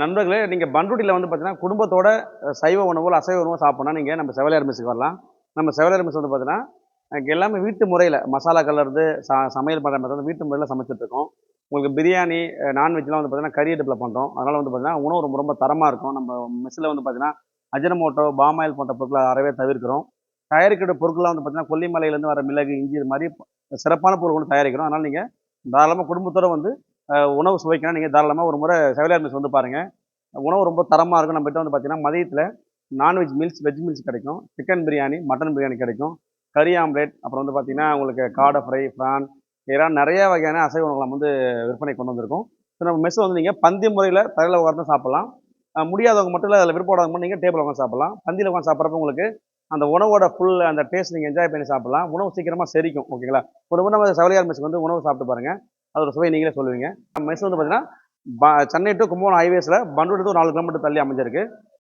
நண்பர்களே நீங்கள் பண்ருட்டியில் வந்து பார்த்தீங்கன்னா குடும்பத்தோட சைவ உணவு அசைவ உணவு சாப்பிட்னா நீங்கள் நம்ம செவலியார் மெஸ்ஸுக்கு வரலாம். நம்ம செவலியார் மெஸ் வந்து பார்த்தீங்கன்னா எல்லாமே வீட்டு முறையில் மசாலா கலர்ந்து ச சமையல் பண்ணுற மாதிரி வீட்டு முறையில் சமைச்சிட்ருக்கோம். உங்களுக்கு பிரியாணி நான்வெஜ்லாம் வந்து பார்த்தீங்கன்னா கறி அடுப்பில் பண்ணுறோம் அதனால் வந்து பார்த்தீங்கன்னா உணவு ரொம்ப ரொம்ப தரமாக இருக்கும். நம்ம மெஸ்ஸில் வந்து பார்த்தீங்கன்னா அஜினமோட்டோ பாமாயில் போன்ற பொருட்களை அறவே தவிர்க்கிறோம். தயாரிக்கிற பொருட்கள்லாம் வந்து பார்த்தீங்கன்னா கொல்லிமலையிலேருந்து வர மிளகு இஞ்சி இது மாதிரி சிறப்பான பொருள் தயாரிக்கிறோம். அதனால் நீங்கள் தாராளமாக குடும்பத்தோடு வந்து உணவு சுவைக்கணும் நீங்கள் தாராளமாக ஒரு முறை செவிலியர் மெஸ் வந்து பாருங்கள் உணவு ரொம்ப தரமாக இருக்கும். நம்மகிட்ட வந்து பார்த்தீங்கன்னா மதியத்தில் non veg meals veg meals கிடைக்கும். சிக்கன் பிரியாணி மட்டன் பிரியாணி கிடைக்கும். கறி ஆம்லேட் அப்புறம் வந்து பார்த்தீங்கன்னா உங்களுக்கு காடை ஃப்ரை ஃப்ரான் இதெல்லாம் நிறைய வகையான அசைவ உணவுகளை வந்து விற்பனை கொண்டு வந்திருக்கோம். ஸோ நம்ம மெஸ் வந்து நீங்கள் பந்தி முறையில் தரையில் உட்காந்து சாப்பிட்லாம். முடியாதவங்க மட்டும் இல்லை அதில் விருப்பப்படாதவங்க மட்டும் நீங்கள் டேபிள் உட்காந்து சாப்பிட்லாம். பந்தியில் உட்காந்து சாப்பிட்றப்ப உங்களுக்கு அந்த உணவோட ஃபுல் அந்த டேஸ்ட் நீங்கள் என்ஜாய் பண்ணி சாப்பிட்லாம். உணவு சீக்கிரமாக செரிக்கும் ஓகேங்களா ஒரு முறை நம்ம செவலியார் மெஸ்க்கு வந்து உணவு சாப்பிட்டு பாருங்கள் அதோட சுவை நீங்களே சொல்லுவீங்க. மெஸ் வந்து பார்த்தீங்கன்னா சென்னை டு கும்பகோணம் ஹைவேஸில் பண்ருட்டு ஒரு நாலு கிலோமீட்டர் தள்ளி அமைஞ்சிருக்கு.